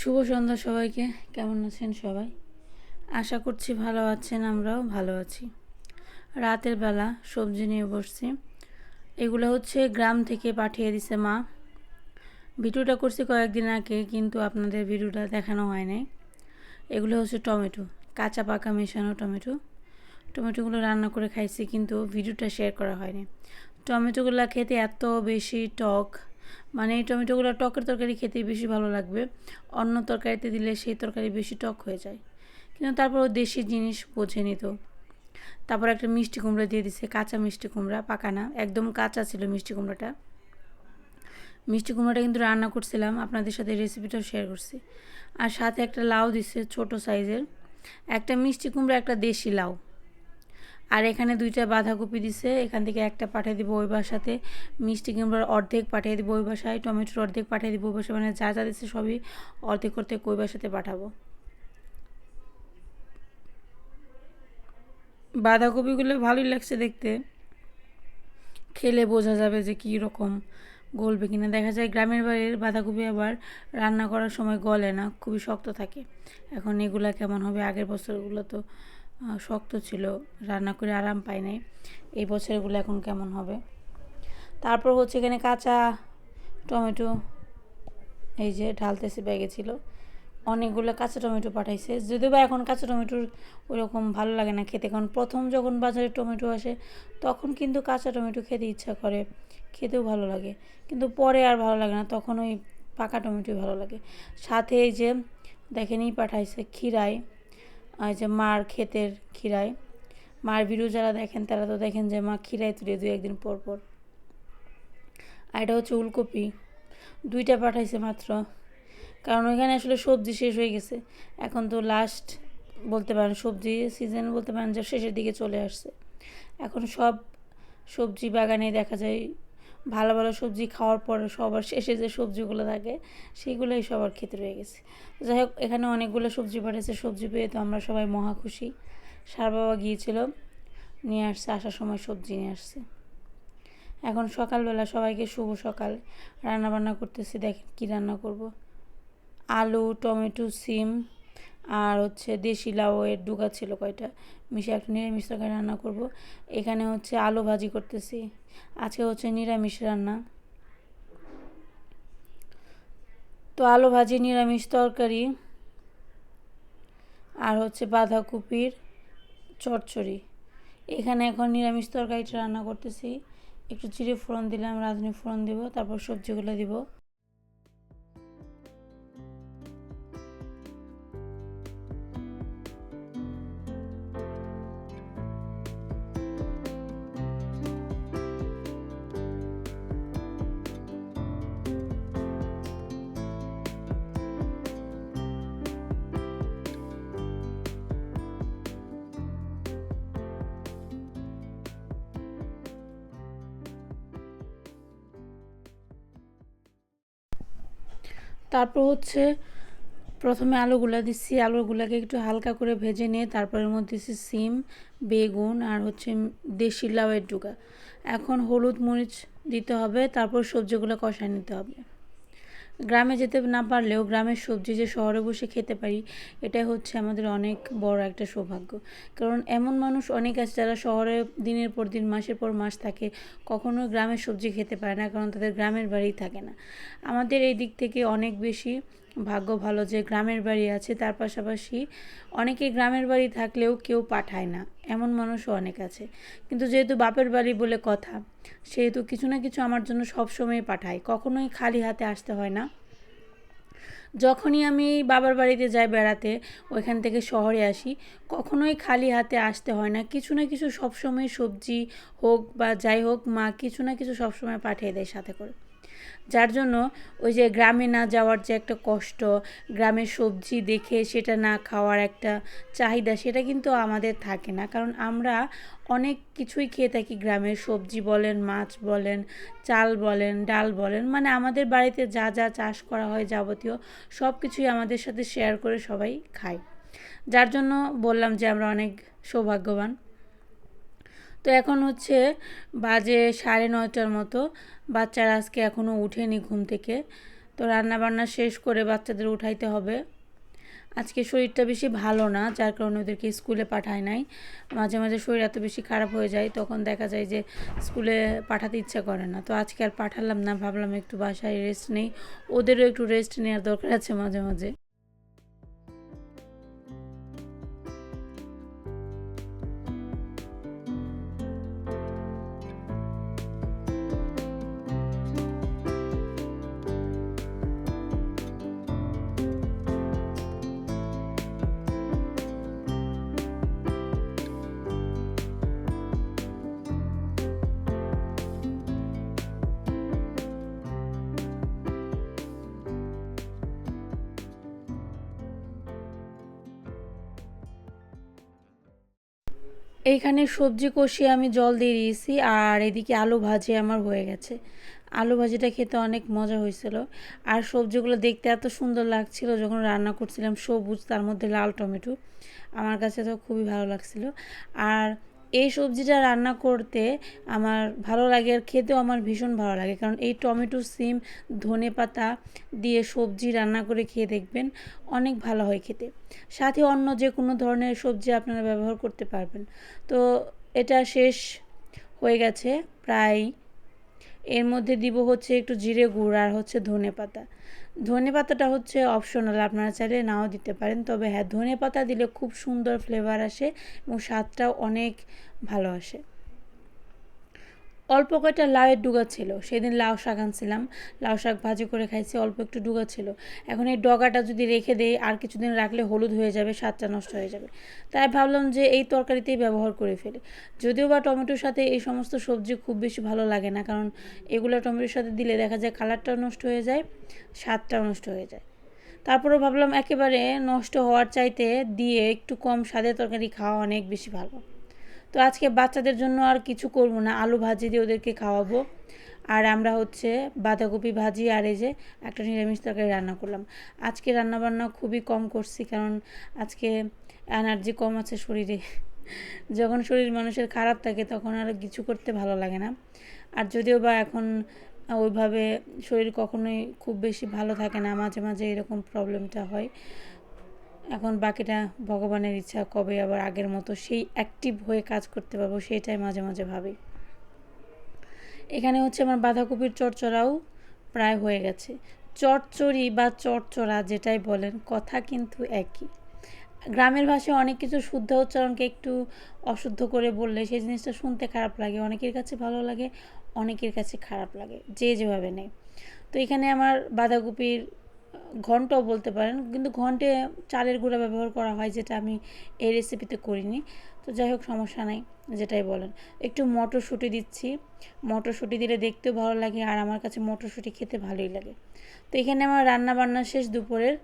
শুভ সন্ধ্যা সবাইকে। কেমন আছেন সবাই? আশা করছি ভালো আছেন, আমরাও ভালো আছি। রাতের বেলা সবজি নিয়ে বসছি। এগুলো হচ্ছে গ্রাম থেকে পাঠিয়ে দিছে মা। ভিডিওটা করছি কয়েকদিন আগে, কিন্তু আপনাদের ভিডিওটা দেখানো হয় নাই এগুলো হচ্ছে টমেটো, কাঁচা পাকা মেশানো টমেটো। টমেটোগুলো রান্না করে খাইছি, কিন্তু ভিডিওটা শেয়ার করা হয়নি। টমেটোগুলো খেতে এত বেশি টক মানে এই টমেটোগুলো টকের তরকারি খেতে বেশি ভালো লাগবে। অন্য তরকারিতে দিলে সেই তরকারি বেশি টক হয়ে যায়। কিন্তু তারপর দেশি জিনিস বোঝে নিত তারপর একটা মিষ্টি কুমড়া দিয়ে দিছে, কাঁচা মিষ্টি কুমড়া, পাকা না, একদম কাঁচা ছিল মিষ্টি কুমড়াটা। মিষ্টি কুমড়াটা কিন্তু রান্না করছিলাম, আপনাদের সাথে রেসিপিটাও শেয়ার করছি। আর সাথে একটা লাউ দিছে ছোট সাইজের একটা মিষ্টি কুমড়া, একটা দেশি লাউ। আর এখানে দুইটা বাঁধাকপি দিছে। এখান থেকে একটা পাঠিয়ে দিব ওই বাসাতে। মিষ্টি কুমড়ার অর্ধেক পাঠিয়ে দিব ওই বাসায়। টমেটোর অর্ধেক পাঠিয়ে দিব ওই বাসায়। মানে যা যা দিচ্ছে সবই অর্ধেক অর্ধেক ওই বাসাতে পাঠাবো। বাঁধাকপিগুলো ভালোই লাগছে দেখতে। খেলে বোঝা যাবে যে কী রকম গলবে কিনা। দেখা যায় গ্রামের বাড়ির বাঁধাকপি আবার রান্না করার সময় গলে না, খুবই শক্ত থাকে। এখন এগুলা কেমন হবে? আগের বছরগুলো তো শক্ত ছিল, রান্না করে আরাম পাই নাই। এই বছরগুলো এখন কেমন হবে? তারপর হচ্ছে এখানে কাঁচা টমেটো, এই যে ঢালতেছে ব্যাগে ছিল। অনেকগুলো কাঁচা টমেটো পাঠাইছে। যদিও বা এখন কাঁচা টমেটোর ওরকম ভালো লাগে না খেতে, কারণ প্রথম যখন বাজারে টমেটো আসে, তখন কিন্তু কাঁচা টমেটো খেতে ইচ্ছা করে, খেতেও ভালো লাগে। কিন্তু পরে আর ভালো লাগে না, তখন ওই পাকা টমেটোই ভালো লাগে। সাথে এই যে দেখেনই পাঠাইছে ক্ষীরায়। এই যে মার ক্ষেতের ক্ষীরায়, মার ভিডিও যারা দেখেন তারা তো দেখেন যে মা ক্ষীরায় তুলে দু একদিন পর পর। আর এটা হচ্ছে উলকপি, দুইটা পাঠাইছে মাত্র। কারণ ওইখানে আসলে সবজি শেষ হয়ে গেছে। এখন তো লাস্ট বলতে পারেন সবজি সিজন বলতে পারেন যে শেষের দিকে চলে আসছে। এখন সব সবজি বাগানে দেখা যায় ভালো ভালো সবজি খাওয়ার পরে সবার শেষে যে সবজিগুলো থাকে সেইগুলোই সবার ক্ষেত্রে রয়ে গেছে। যাই হোক, এখানে অনেকগুলো সবজি পাঠিয়েছে সবজি পেয়ে তো আমরা সবাই মহা খুশি। সার বাবা গিয়েছিল, নিয়ে আসছে, আসার সময় সবজি নিয়ে আসছে। এখন সকালবেলা সবাইকে শুভ সকাল। রান্না বান্না করতেছি, দেখেন কী রান্না করব। আলু, টমেটো, সিম আর হচ্ছে দেশি লাউয়ের ডুগা ছিল কয়টা? মিশে একটা নিরামিষ তরকারি রান্না করব। এখানে হচ্ছে আলু ভাজি করতেছি। আজকে হচ্ছে নিরামিষ রান্না। তো আলু ভাজি, নিরামিষ তরকারি আর হচ্ছে বাঁধাকপির চচ্চড়ি। এখানে এখন নিরামিষ তরকারিটা রান্না করতেছি। একটু চিড়ে ফোড়ন দিলাম, রাঁধুনি ফোড়ন দিব, তারপর সবজিগুলো দিব। তারপর হচ্ছে প্রথমে আলুগুলা দিচ্ছি আলুগুলাকে একটু হালকা করে ভেজে নিয়ে তারপরের মধ্যে দিচ্ছি সিম, বেগুন আর হচ্ছে দেশি লাউয়ের ডুগা। এখন হলুদ মরিচ দিতে হবে, তারপর সবজিগুলো কষায় নিতে হবে। গ্রামে যেতে না পারলেও গ্রামের সবজি যে শহরে বসে খেতে পারি, এটাই হচ্ছে আমাদের অনেক বড় একটা সৌভাগ্য। কারণ এমন মানুষ অনেক আছে যারা শহরে দিনের পর দিন, মাসের পর মাস থাকে কখনো গ্রামের সবজি খেতে পারে না, কারণ তাদের গ্রামের বাড়ি থাকে না। আমাদের এই দিক থেকে অনেক বেশি ভাগ্য ভালো যে গ্রামের বাড়ি আছে, তার পাশাপাশি অনেকে গ্রামের বাড়ি থাকলেও কেউ পাঠায় না। এমন মানুষও অনেক আছে। কিন্তু যেহেতু বাপের বাড়ি বলে কথা, সেহেতু কিছু না কিছু আমার জন্য সবসময় পাঠায়। কখনোই খালি হাতে আসতে হয় না। যখনই আমি বাবার বাড়িতে যাই বেড়াতে, ওইখান থেকে শহরে আসি, কখনোই খালি হাতে আসতে হয় না। কিছু না কিছু সবসময় সবজি হোক বা যাই হোক, মা কিছু না কিছু সবসময় পাঠিয়ে দেয় সাথে করে। যার জন্য ওই যে গ্রামে না যাওয়ার যে একটা কষ্ট, গ্রামের সবজি দেখে সেটা না খাওয়ার একটা চাহিদা, সেটা কিন্তু আমাদের থাকে না। কারণ আমরা অনেক কিছুই খেয়ে থাকি গ্রামের সবজি বলেন, মাছ বলেন, চাল বলেন, ডাল বলেন মানে আমাদের বাড়িতে যা যা চাষ করা হয় যাবতীয় সব কিছুই আমাদের সাথে শেয়ার করে সবাই খায়। যার জন্য বললাম যে আমরা অনেক সৌভাগ্যবান। তো এখন হচ্ছে বাজে সাড়ে নয়টার মতো। বাচ্চারা আজকে এখনও উঠেনি ঘুম থেকে। তো রান্না বান্না শেষ করে বাচ্চাদের উঠাইতে হবে। আজকে শরীরটা বেশি ভালো না, যার কারণে ওদেরকে স্কুলে পাঠায় নাই। মাঝে মাঝে শরীর এত বেশি খারাপ হয়ে যায়, তখন দেখা যায় যে স্কুলে পাঠাতে ইচ্ছা করে না। তো আজকে আর পাঠালাম না, ভাবলাম একটু বাসায় রেস্ট নেই। ওদেরও একটু রেস্ট নেওয়ার দরকার আছে মাঝে মাঝে। এইখানে সবজি কষিয়ে আমি জল দিয়ে দিয়েছি আর এদিকে আলু ভাজি আমার হয়ে গেছে। আলু ভাজিটা খেতে অনেক মজা হয়েছিল। আর সবজিগুলো দেখতে এত সুন্দর লাগছিল যখন রান্না করছিলাম সবুজ, তার মধ্যে লাল টমেটো। আমার কাছে তো খুবই ভালো লাগছিল। আর এই সবজিটা রান্না করতে আমার ভালো লাগে আর খেতেও আমার ভীষণ ভালো লাগে। কারণ এই টমেটো, সিম, ধনে পাতা দিয়ে সবজি রান্না করে খেয়ে দেখবেন অনেক ভালো হয় খেতে। সাথে অন্য যে কোনো ধরনের সবজি আপনারা ব্যবহার করতে পারবেন। তো এটা শেষ হয়ে গেছে প্রায় এর মধ্যে দিব হচ্ছে একটু জিরে গুঁড় আর হচ্ছে ধনে পাতা। ধনে পাতাটা হচ্ছে অপশনাল আপনারা চাইলে নাও দিতে পারেন। তবে হ্যাঁ ধনে পাতা দিলে খুব সুন্দর ফ্লেভার আসে এবং স্বাদটাও অনেক ভালো আসে। অল্প কয়টা লাউয়ের ডুগা ছিল। সেদিন লাউ শাক আনছিলাম। লাউ শাক ভাজি করে খাইছি, অল্প একটু ডুগা ছিল। এখন এই ডগাটা যদি রেখে দেই, আর কিছুদিন রাখলে হলুদ হয়ে যাবে, স্বাদটা নষ্ট হয়ে যাবে। তাই ভাবলাম যে এই তরকারিতেই ব্যবহার করে ফেলি। যদিও বা টমেটোর সাথে এই সমস্ত সবজি খুব বেশি ভালো লাগে না, কারণ এগুলো টমেটোর সাথে দিলে দেখা যায় কালারটাও নষ্ট হয়ে যায়, স্বাদটাও নষ্ট হয়ে যায়। তারপরেও ভাবলাম একেবারে নষ্ট হওয়ার চাইতে দিয়ে একটু কম স্বাদের তরকারি খাওয়া অনেক বেশি ভালো। তো আজকে বাচ্চাদের জন্য আর কিছু করব না। আলু ভাজি দিয়ে ওদেরকে খাওয়াবো। আর আমরা হচ্ছে বাঁধাকপি ভাজি আর এই যে একটা নিরামিষ তরকারি রান্না করলাম। আজকে রান্নাবান্না খুবই কম করছি কারণ আজকে এনার্জি কম আছে শরীরে। যখন শরীর মানুষের খারাপ থাকে তখন আর কিছু করতে ভালো লাগে না। আর যদিও বা এখন ওইভাবে শরীর কখনোই খুব বেশি ভালো থাকে না, মাঝে মাঝে এরকম প্রবলেমটা হয়। এখন বাকিটা ভগবানের ইচ্ছা, কবে আবার আগের মতো সেই অ্যাক্টিভ হয়ে কাজ করতে পারব সেটাই মাঝে মাঝে ভাবি। এখানে হচ্ছে আমার বাঁধাকপির চটচড়াও প্রায় হয়ে গেছে। চটচড়ি বা চটচড়া যেটাই বলেন, কথা কিন্তু একই। গ্রামের ভাষায় অনেক কিছু শুদ্ধ উচ্চারণকে একটু অশুদ্ধ করে বললে সেই জিনিসটা শুনতে খারাপ লাগে, অনেকের কাছে ভালো লাগে, অনেকের কাছে খারাপ লাগে, যে যেভাবে নেয় তো এখানে আমার বাঁধাকপির ঘন্টও বলতে পারেন, কিন্তু ঘন্টে চালের গুঁড়া ব্যবহার করা হয় যেটা আমি এই রেসিপিতে করিনি। তো যাই হোক, সমস্যা নাই, যেটাই বলেন। একটু মটরশুঁটি দিচ্ছি। মটরশুঁটি দিলে দেখতেও ভালো লাগে আর আমার কাছে মটরশুঁটি খেতে ভালোই লাগে। তো এখানে আমার রান্না বান্না শেষ দুপুরের।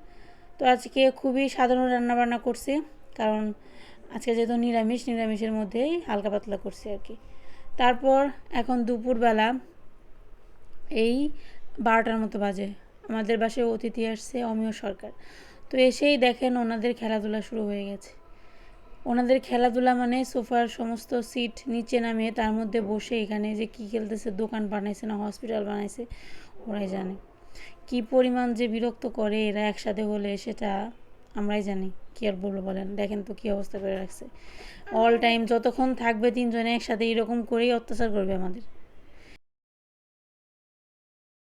তো আজকে খুবই সাধারণ রান্না বান্না করছি, কারণ আজকে যেহেতু নিরামিষ, নিরামিষের মধ্যেই হালকা পাতলা করছি আর কি। তারপর এখন দুপুরবেলা এই বারোটার মতো বাজে। আমাদের বাসায় অতিথি আসছে অমিয় সরকার। তো এসেই দেখেন ওনাদের খেলাধুলা শুরু হয়ে গেছে। ওনাদের খেলাধুলা মানে সোফার সমস্ত সিট নিচে নামিয়ে তার মধ্যে বসে এখানে যে কী খেলতেছে, দোকান বানাইছে না, হসপিটাল বানাইছে, ওরাই জানে। কি পরিমাণ যে বিরক্ত করে এরা একসাথে হলে সেটা আমরাই জানি, কি আর বলব বলেন? দেখেন তো কী অবস্থা করে রাখছে। অল টাইম যতক্ষণ থাকবে তিনজনে একসাথে এরকম করেই অত্যাচার করবে আমাদের।